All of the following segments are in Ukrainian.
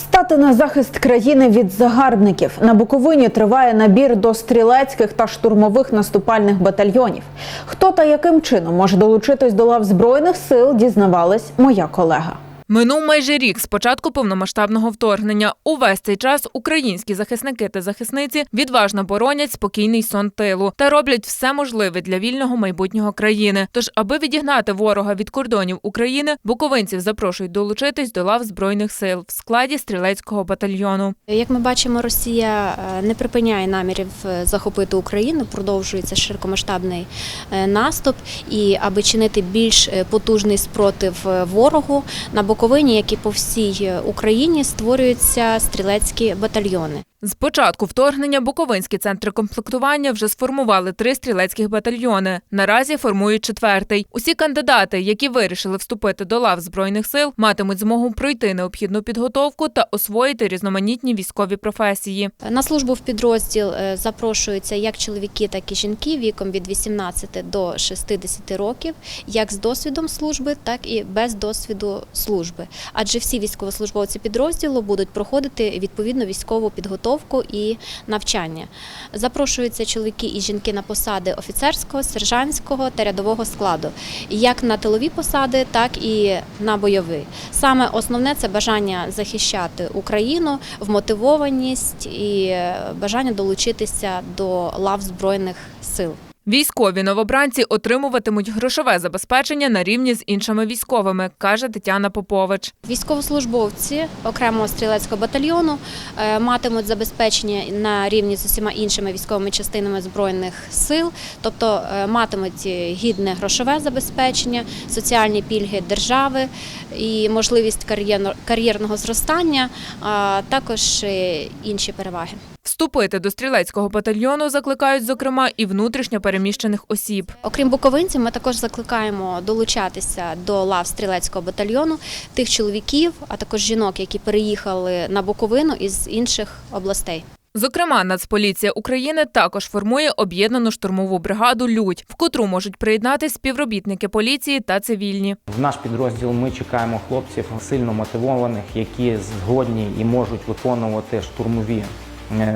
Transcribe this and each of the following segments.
Стати на захист країни від загарбників на Буковині триває набір до стрілецьких та штурмових наступальних батальйонів. Хто та яким чином може долучитись до лав збройних сил, дізнавалась моя колега. Минув майже рік з початку повномасштабного вторгнення. Увесь цей час українські захисники та захисниці відважно боронять спокійний сон тилу та роблять все можливе для вільного майбутнього країни. Тож, аби відігнати ворога від кордонів України, буковинців запрошують долучитись до лав збройних сил в складі стрілецького батальйону. Як ми бачимо, Росія е, не припиняє намірів е, захопити Україну, продовжується широкомасштабний е, наступ. І аби чинити більш потужний спротив ворогу на Буковині, як і по всій е, Україні, створюються стрілецькі батальйони. З початку вторгнення Буковинські центри комплектування вже сформували три стрілецьких батальйони. Наразі формують четвертий. Усі кандидати, які вирішили вступити до лав збройних сил, матимуть змогу пройти необхідну підготовку та освоїти різноманітні військові професії. На службу в підрозділ е, запрошуються як чоловіки, так і жінки віком від 18 до 60 років, як з досвідом служби, так і без досвіду служби. Адже всі військовослужбовці підрозділу будуть проходити відповідну військову підготовку і навчання. Запрошуються чоловіки і жінки на посади офіцерського, сержантського та рядового складу, як на тилові посади, так і на бойові. Саме основне це бажання захищати Україну, вмотивованість і е, бажання долучитися до лав збройних сил. Військові новобранці отримуватимуть грошове забезпечення на рівні з іншими військовими, каже Тетяна Попович. Військовослужбовці окремого стрілецького батальйону е, матимуть забезпечення на рівні з усіма іншими військовими частинами збройних сил, тобто е, матимуть гідне грошове забезпечення, соціальні пільги держави і можливість кар'єрно- кар'єрного зростання, а також е, інші переваги. Вступити до стрілецького батальйону закликають, зокрема, і внутрішньо переміщених осіб. Окрім буковинців, ми також закликаємо долучатися до лав стрілецького батальйону тих чоловіків, а також жінок, які переїхали на Буковину із інших областей. Зокрема, Нацполіція України також формує об'єднану штурмову бригаду Людь, в котру можуть приєднатись співробітники поліції та цивільні. В наш підрозділ ми чекаємо хлопців сильно мотивованих, які згодні і можуть виконувати штурмові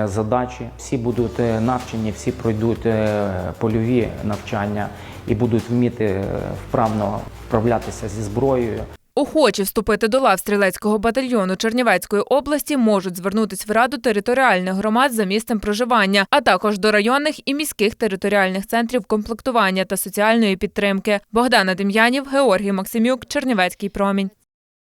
задачі. Всі будуть е, навчені, всі пройдуть е, польові навчання і будуть вміти е, вправно вправлятися зі зброєю. Охочі вступити до лав стрілецького батальйону Чернівецької області можуть звернутись в раду територіальних громад за місцем проживання, а також до районних і міських територіальних центрів комплектування та соціальної підтримки. Богдана Дем'янів, Георгій Максимюк, Чернівецький промінь.